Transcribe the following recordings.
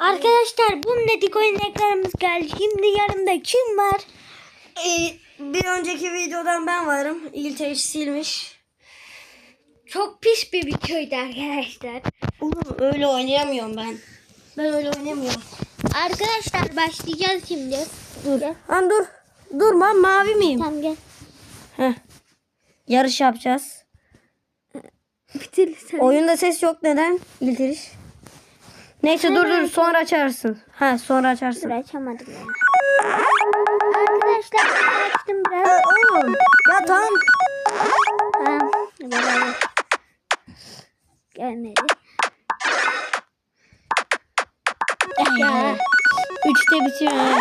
Arkadaşlar bu nedik oyun ekranımız geldi. Şimdi yanımda kim var? Ee, bir önceki videodan ben varım. İlter silmiş. Çok pis bir videoydu arkadaşlar. Oğlum öyle oynayamıyorum ben. Ben öyle oynamıyorum. Arkadaşlar başlayacağız şimdi. Dur. Lan dur. Dur ben mavi miyim? Tamam gel. Heh. Yarış yapacağız. Bitir sen. Oyunda ses yok neden? İlteriş. Neyse dur dur sonra açarsın. Ha sonra açarsın. açamadım ya. Arkadaşlar ben açtım Ha, biraz. oğlum. Ya tamam. Tamam. Gelmedi. Ya. Üçte bitiyor. ha.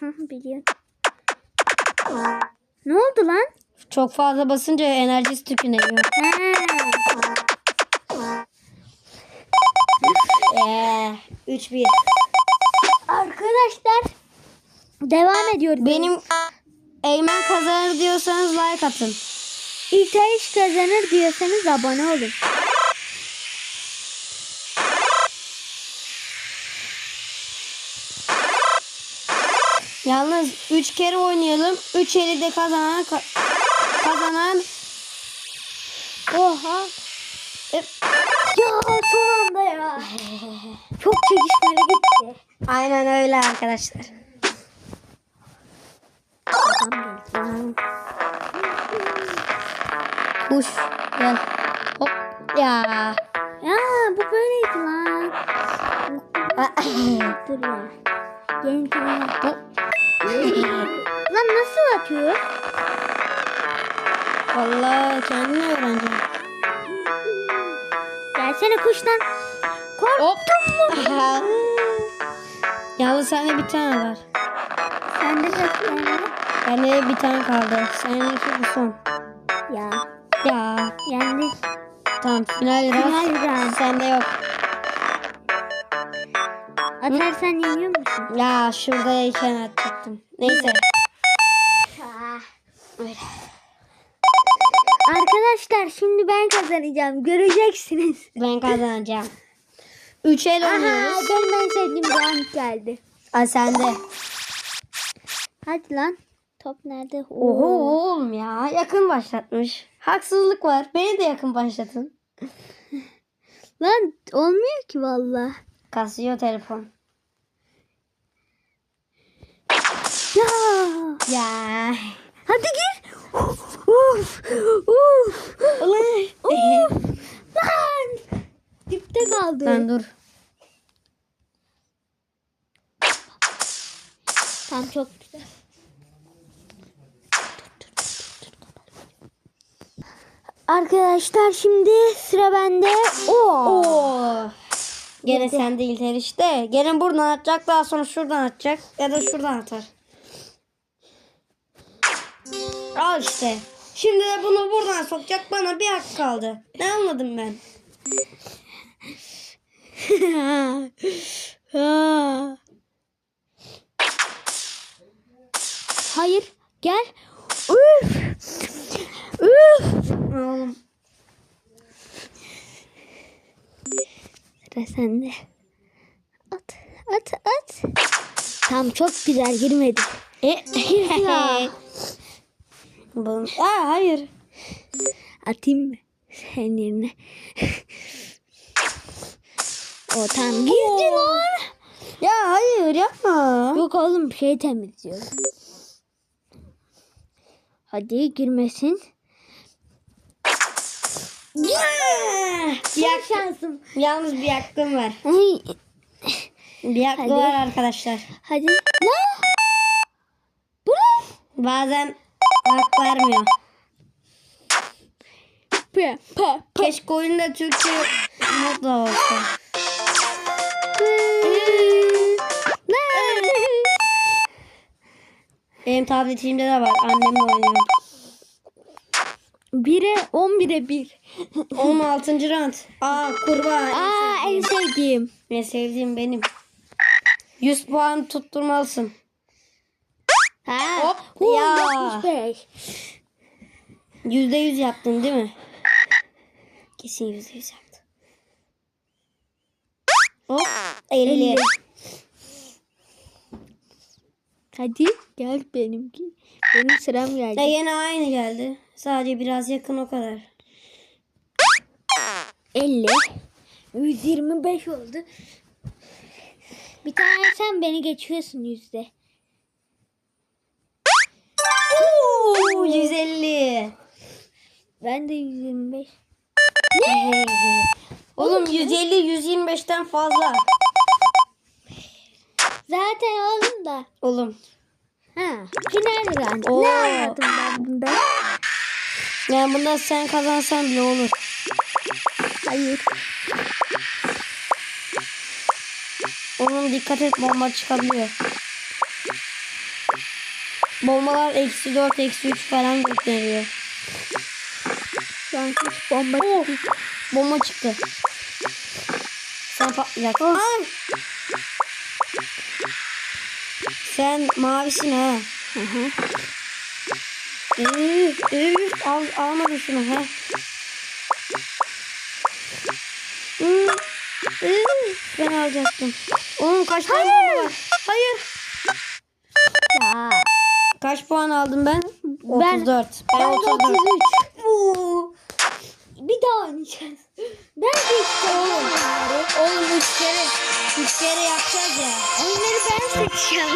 Biliyorum. Ne oldu lan? Çok fazla basınca enerjisi tükeniyor. Ha. Eee 3-1. Arkadaşlar devam ediyoruz. Benim Eymen kazanır diyorsanız like atın. İlk iş kazanır diyorsanız abone olun. Yalnız 3 kere oynayalım. 3 eli de kazanan ka- kazanan Oha. E, Ya son anda ya. Çok çekişmeli gitti. Aynen öyle arkadaşlar. Kuş gel. Hop ya. Ya bu böyleydi lan. Dur ya. Yeni tane. Lan nasıl atıyor? Vallahi kendini öğreneceğim. Gelsene kuştan. Korktun mu? Yalnız sende bir tane var. Sende kaç tane var? Bende bir tane kaldı. Seninki bu son. Ya. Ya Yani tamam final round. Final round. Sende yok. atarsan yeniyor musun? Ya şuradayken atacaktım. Neyse. Öyle. Arkadaşlar şimdi ben kazanacağım. Göreceksiniz. Ben kazanacağım. Üç el Aha oynuyoruz. benim en sevdiğim round geldi. Aa sende. Hadi lan. Top nerede? Oho oğlum ya. Yakın başlatmış. Haksızlık var. Beni de yakın başlatın. Lan olmuyor ki valla. Kasıyor telefon. Ya. Ya. Hadi gir. Uf. Uf. Uf. Ulan. Uf. Lan. Dipte kaldı. Lan dur. Tam çok güzel. Arkadaşlar şimdi sıra bende. Oo. Oo. Gene sen değil ter işte. Gene buradan atacak daha sonra şuradan atacak ya da şuradan atar. Al işte. Şimdi de bunu buradan sokacak bana bir hak kaldı. Ne anladım ben? Hayır. Gel. Üf. Üf. Oğlum. Sıra. At. At. At. Tam çok güzel girmedi. E, Ya. Aa, hayır. Atayım mı? Senin yerine. o tam girdi lan. Ya hayır yapma. Yok oğlum şey temizliyorum. Hadi girmesin. Bir yak- şansım. Yalnız bir hakkım var. Ay, Bir Hadi. var arkadaşlar. hadi. Lan. Bu ne? Bazen hak vermiyor. Pa, pa, pa. Keşke oyunda Türkçe modla olsa. Benim tabletimde de var. Annemle oynuyorum. Bire on bire bir. 16. round. Aa kurbağa. Aa en sevdiğim. En sevdiğim benim. 100 puan tutturmalısın. Ha. Hop, Hu, ya. 65. %100 yaptın değil mi? Kesin %100 yaptın. Hop. 50. Hadi gel benimki. Benim sıram geldi. E yine aynı geldi. Sadece biraz yakın o kadar. 50. 125 oldu. Bir tane sen beni geçiyorsun yüzde. Oo, 150. Ben de 125. Oğlum 150 125'ten fazla. Zaten oğlum da. Oğlum. Ha, final round. Oo. Ne anladım ben bunda? Yani bunda sen kazansan bile olur. Hayır. Oğlum dikkat et bomba çıkabiliyor. Bombalar eksi 4 eksi 3 falan gösteriyor. Şu an hiç bomba çıktı. Bomba çıktı. Sen patlayacaksın. Oh. Sen mavisin ha. Hı hı. Üf, üf, al, almadı şunu. Üf, üf, ben alacaktım. Oğlum kaç tane bomba var? Hayır. Ya. Kaç puan aldım ben? Ben- 34. Ben, Ben de 34. 33. Oo. Bir daha oynayacağız. Ben de işte oğlum. Oğlum 3 kere 3 kere yapacağız ya. Onları ben seçeceğim.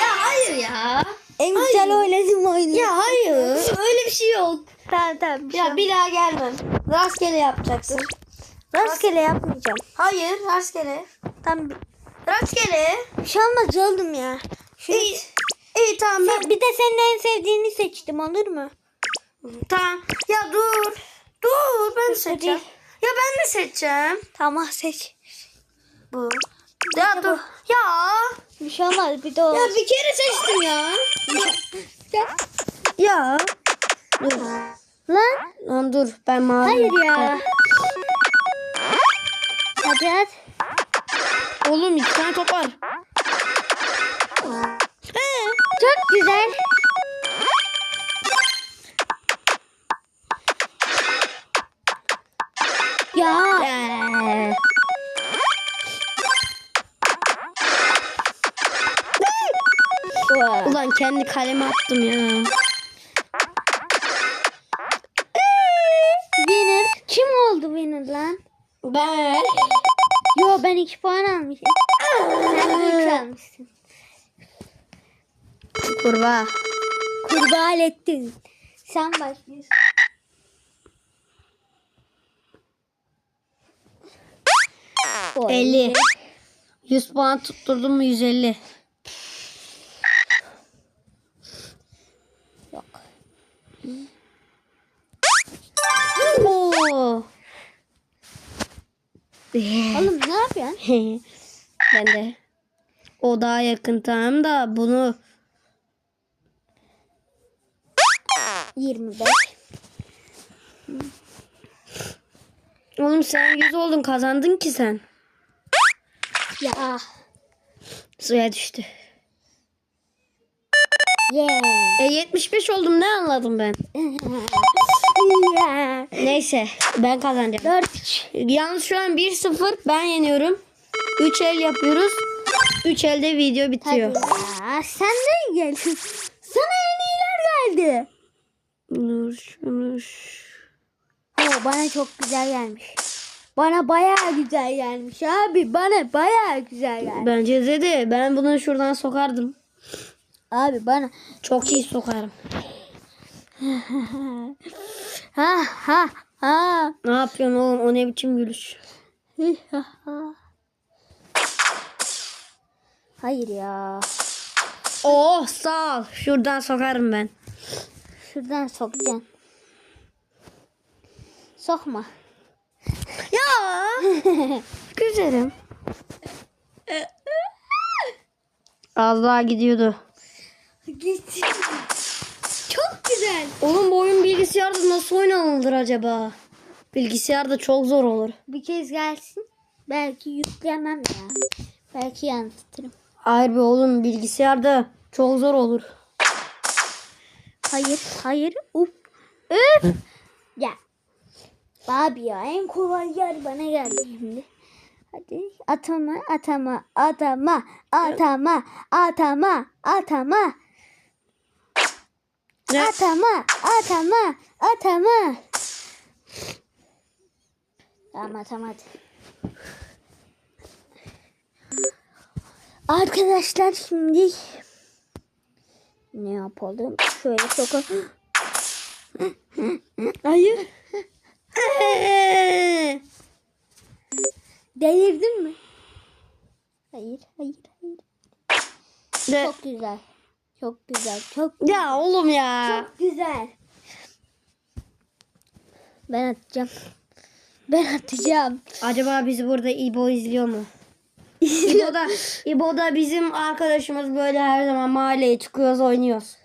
Ya hayır ya. En güzel oynadım oyunu. Ya hayır. Öyle bir şey yok. Tamam tamam. Ya bir daha gelmem. Rastgele yapacaksın. Rastgele yapmayacağım. Hayır rastgele. Tam bir, Rastgele. bir şey olmaz oğlum ya. Şunu, İyi. İyi tamam. Ben, bir de senin en sevdiğini seçtim olur mu? tamam. Ya dur. Dur ben seçeceğim. Ya ben de seçeceğim. Tamam seç. Bu. Ya dur. Ya. Bir şey olmaz bir de o. Ya bir kere seçtim ya. Ya. Ya. Dur. Lan. Lan dur ben mavi. Hayır ya. Hadi hadi. Oğlum iki tane top var. Çok güzel. Ya. Ee. Kendi kaleme attım ya. Winner. Kim oldu winner lan? Ben. Yo ben iki puan almışım. Sen de üç almışsın. Kurbağa. Kurbağa ettin. Sen başlıyorsun. O 50. 100 puan tutturdum mu 150. Yok. Oo. Oğlum ne yapıyorsun? ben de. O daha yakın tamam da bunu 25. Oğlum sen 100 oldun kazandın ki sen. Ya. Suya düştü. Yeah. E 75 oldum ne anladım ben. Neyse ben kazanacağım. 4 Yalnız şu an 1-0 ben yeniyorum. 3 el yapıyoruz. 3 elde video Hadi bitiyor. ya. Sen de geldin. Sana en iyiler geldi. Dur şunu Oo, bana çok güzel gelmiş. Bana bayağı güzel gelmiş abi. Bana bayağı güzel gelmiş. Bence de de ben bunu şuradan sokardım. Abi bana. Çok iyi sokarım. Ha ha ha. Ne yapıyorsun oğlum o ne biçim gülüş. Hayır ya. Oh sağ ol. Şuradan sokarım ben. Şuradan sokacaksın. Sokma. Ya. Güzelim. Az daha gidiyordu. Gitti. Çok güzel. Oğlum bu oyun bilgisayarda nasıl oynanılır acaba? Bilgisayarda çok zor olur. Bir kez gelsin. Belki yüklemem ya. Belki yansıtırım. Hayır be oğlum bilgisayarda çok zor olur. Hayır, hayır. Uf. Üf. ya. Abi ya en kolay yer bana geldi şimdi. Hadi atama atama atama atama atama atama Ne? atama atama atama. Tamam atama hadi. Arkadaşlar şimdi ne yapalım? Şöyle sokalım. Hayır. Delirdin mi? Hayır, hayır, hayır. Ne? Çok güzel. Çok güzel. Çok Ya oğlum ya. çok güzel. Ben atacağım. Ben atacağım. Acaba bizi burada İbo izliyor mu? İbo da, İbo da bizim arkadaşımız böyle her zaman mahalleye çıkıyoruz oynuyoruz.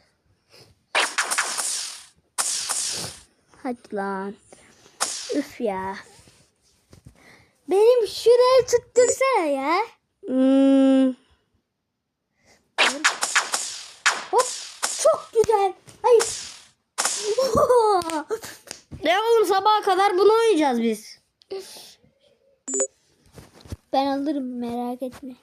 Hadi lan. Üf ya. Benim şuraya tuttursana ya. Hmm. Hop. Çok güzel. Hayır. Ne oğlum sabaha kadar bunu oynayacağız biz. Ben alırım merak etme.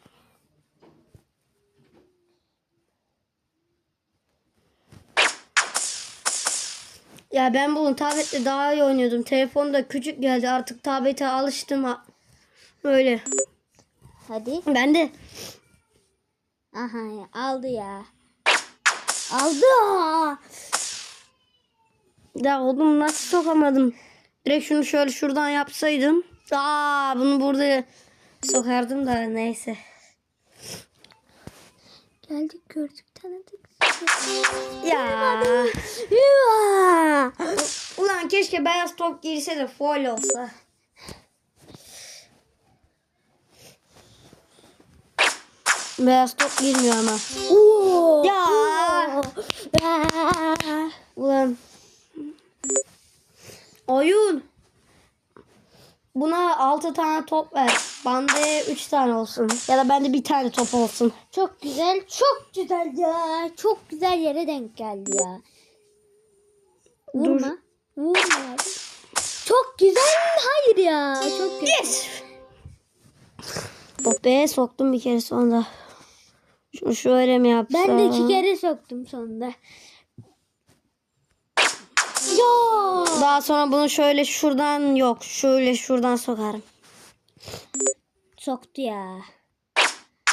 Ya ben bunu tablette daha iyi oynuyordum. Telefonda küçük geldi artık tablete alıştım. ha. Öyle. Hadi. Ben de Aha aldı ya. Aldı. ya oğlum nasıl sokamadım. Direkt şunu şöyle şuradan yapsaydım. Aa bunu burada sokardım da neyse. Geldik gördük tanıdık. Ya. Yuva. Ulan keşke beyaz top girse de foil olsa. Beyaz top girmiyor ama. Oo. Ya. Aa. Ulan. Oyun. Buna 6 tane top ver. Bende 3 tane olsun. Ya da bende bir tane top olsun. Çok güzel, çok güzel ya. Çok güzel yere denk geldi ya. Vurma. Vurma abi. Çok güzel. Hayır ya. Çok güzel. Yes. Oh be soktum bir kere sonunda. Şunu şöyle mi yapsam? Ben de iki kere soktum sonunda. Ya. Daha sonra bunu şöyle şuradan yok. Şöyle şuradan sokarım. Soktu ya.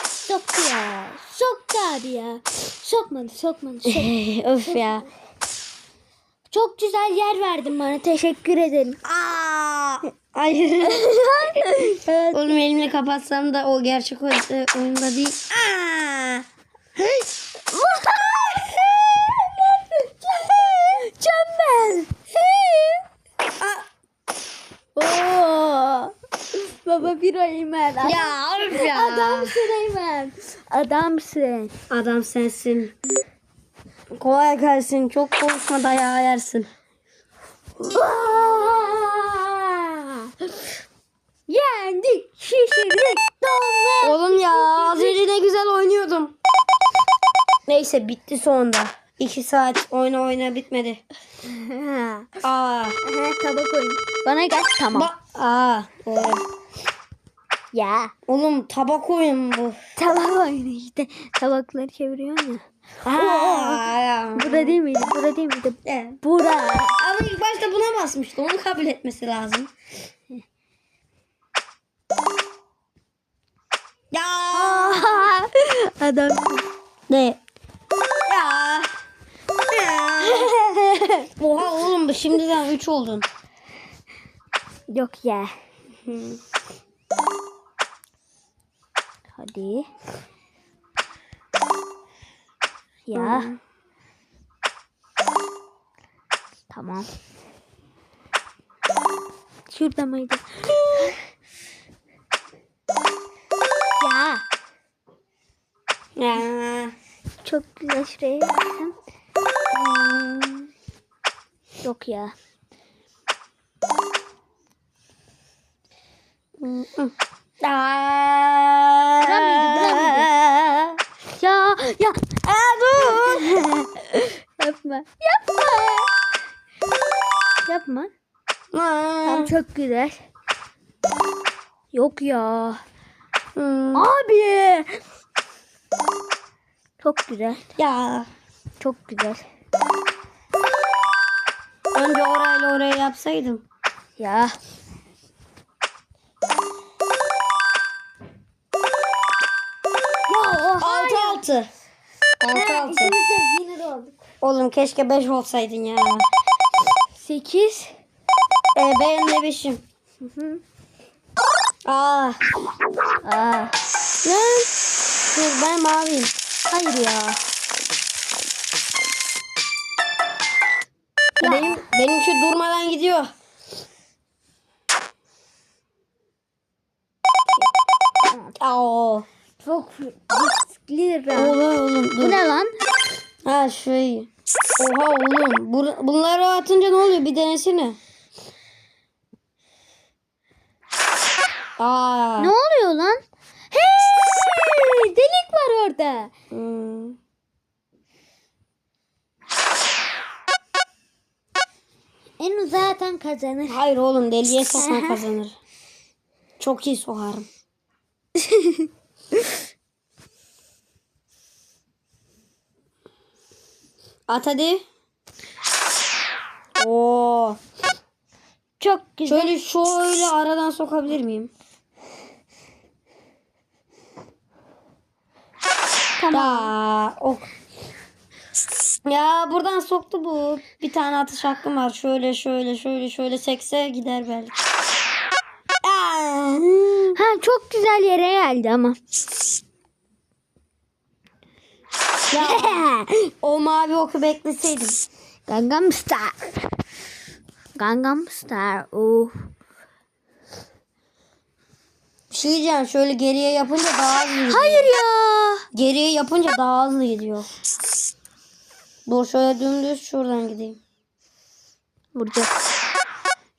Soktu ya. Soktu abi ya. Sokmadı, sokmadı. sokmadı. Öf ya. Çok güzel yer verdin bana. Teşekkür ederim. Aa! Hayır. Oğlum elimi kapatsam da o gerçek oy- oyunda değil. Aa! Çembel. Oo. Baba bir Eymen. Adam, Ya öf ya. Adamsın Eymen. Adamsın. Adam sensin. Kolay gelsin. Çok konuşma dayağı yersin. Yendik. Şişirdik. Donlar. Oğlum ya az önce ne güzel oynuyordum. Neyse bitti sonunda. İki saat oyna oyna bitmedi. Aa. Tabak oyun. Bana gel. Tamam. Bak. Aa. Doğru. Ya. Oğlum tabak oyun bu. Tabak oyunu işte. Tabakları çeviriyorsun ya. Aa. Bura değil miydi? Bura değil miydi? Evet. Bura. Ama ilk başta buna basmıştı. Onu kabul etmesi lazım. Ya. Adam. Ne? Ya. Ya. Oha oğlum bu şimdiden 3 oldun. Yok ya. Hadi. Ya. Tamam. Şurada mıydı? ya. Ya. Çok güzel şuraya. Hmm. Yok ya. Aa. Bura mıydı, bura mıydı? Ya ya. Aa, dur. Yapma. Yapma. Yapma. Tam çok güzel. Yok ya. Hmm. Abi. Çok güzel. Ya. Çok güzel. Önce orayla oraya yapsaydım. Ya. 6. 6 6. İkimiz de winner olduk. Oğlum keşke 5 olsaydın ya. 8. Ee, ben de 5'im. Aa. Aa. Ne? Dur ben maviyim. Hayır ya. Benim benim şu durmadan gidiyor. Oo. Çok riskli Oha oğlum Bu dur. ne lan? Ha şey. Oha oğlum. Bur- bunları atınca ne oluyor? Bir denesene. Aa. Ne oluyor lan? Hey! Delik var orada. Hmm. En zaten kazanır. Hayır oğlum deliye sokma kazanır. Çok iyi sokarım. At hadi. Oo. Çok güzel. Şöyle şöyle aradan sokabilir miyim? Tamam. Ya, ok. Ya buradan soktu bu. Bir tane atış hakkım var. Şöyle şöyle şöyle şöyle sekse gider belki. Ha çok güzel yere geldi ama. Ya o mavi oku bekleseydim. Gangnam Star. Gangnam Star. Oh. Bir şey diyeceğim şöyle geriye yapınca daha hızlı gidiyor. Hayır ya. Geriye yapınca daha hızlı gidiyor. Dur şöyle dümdüz şuradan gideyim. Burada.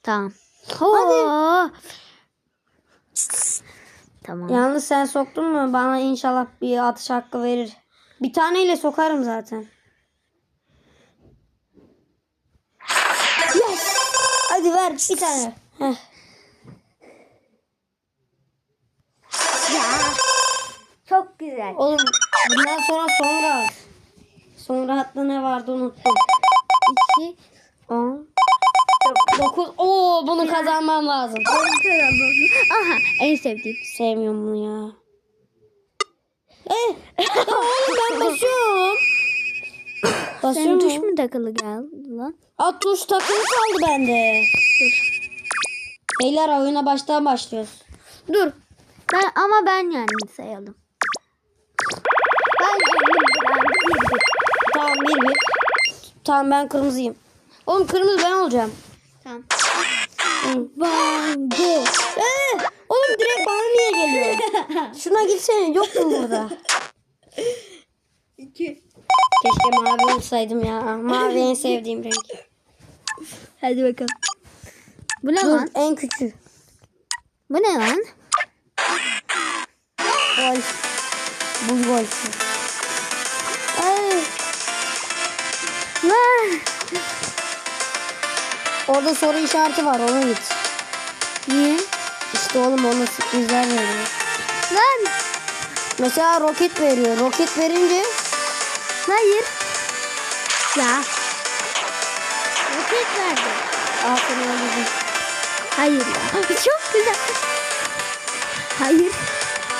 Tamam. Hadi. Tamam. Yalnız sen soktun mu bana inşallah bir atış hakkı verir. Bir taneyle sokarım zaten. Yes. Hadi ver bir tane. Heh. Ya. Çok güzel. Oğlum bundan sonra sonra. Sonra hatta ne vardı unuttum. 2. 10. 9. Oo bunu kazanmam lazım. Aha en sevdiğim. Sevmiyorum bunu ya. Eh, oğlum ben basıyorum. Senin Basıyorum. tuş mu? takılı geldi lan? At tuş takılı kaldı bende. Beyler oyuna baştan başlıyoruz. Dur. Ben ama ben yani sayalım. Ben yendim bir. Tamam bir bir. Tamam ben kırmızıyım. Oğlum kırmızı ben olacağım. Tamam. Hı. One go. Oğlum direkt bana niye geliyor? Şuna gitsene yok mu burada? İki. Keşke mavi olsaydım ya. Mavi en sevdiğim renk. Hadi bakalım. Bu ne Dur lan? en küçüğü. Bu ne lan? Golf. Bu. Ay, Lan. orada soru işareti var ona git. Niye? İşte oğlum ona sürprizler veriyor. Lan. Mesela roket veriyor. Roket verince Hayır. Ya. Roket verdi. aferin öldürdüm. Hayır ya. Çok güzel. Hayır.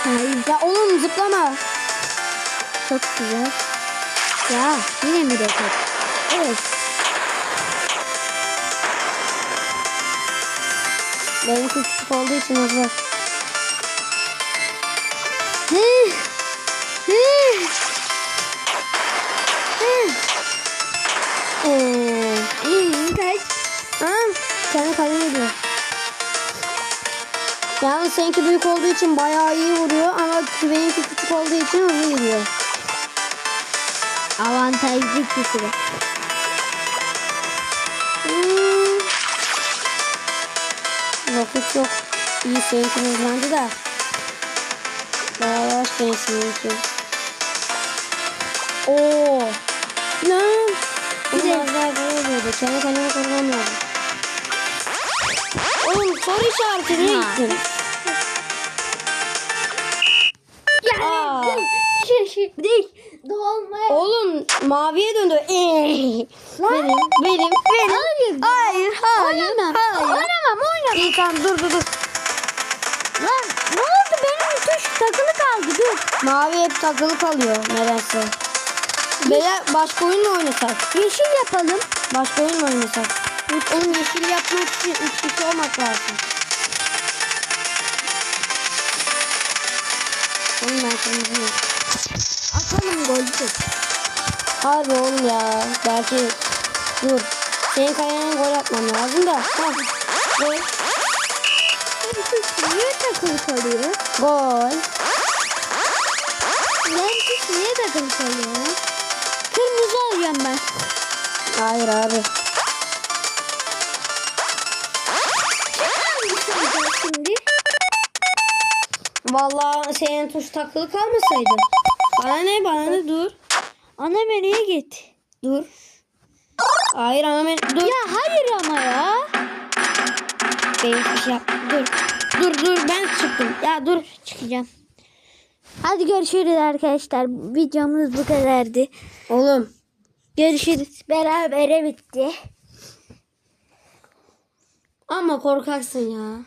Hayır. Ya oğlum zıplama. Çok güzel. Ya yine mi roket? Evet. Benim küçük olduğu için hızlı. Hı. Hı. Hı. Ee, İyi kaç. ha, kendi kaleme gidiyor. Yalnız seninki büyük olduğu için bayağı iyi vuruyor ama benimki küçük olduğu için hızlı gidiyor. Avantajlı kişi. çok çok iyi sevinçim hızlandı da. Daha yavaş gençsin için. Oo. Lan. Güzel. Biraz daha böyle oluyordu. Kendi kendime korkamıyordum. Oğlum soru işareti niye gittin? Geldim. Dolmaya. Oğlum maviye döndü. Lan. benim. Benim. Benim. Hayır. Hayır. Hayır. Hayır. hayır. Tamam dur dur dur. Lan ne oldu benim tuş takılı kaldı dur. Mavi hep takılı kalıyor nedense. Beyler başka oyun mu oynasak? Yeşil yapalım. Başka oyun mu oynasak? Oğlum yeşil yapmak için 3 kişi olmak lazım. Ben kırmızıyım. Atalım golü. Harbi oğlum ya. Belki dur. Senin kayana gol atmam lazım da. Ha. Gol. Niye takılı kalıyor? Gol. Lan tuş niye takılı kalıyor? Kırmızı alacağım ben. Hayır abi. Şimdi? Vallahi senin tuş takılı kalmasaydı. Bana ne bana ne dur. Ana menüye git. Dur. Hayır ama ben dur. Ya hayır ama ya. Benim bir şey yap. Dur. Dur dur ben çıktım. Ya dur. Çıkacağım. Hadi görüşürüz arkadaşlar. Videomuz bu kadardı. Oğlum. Görüşürüz. Berabere bitti. Ama korkaksın ya.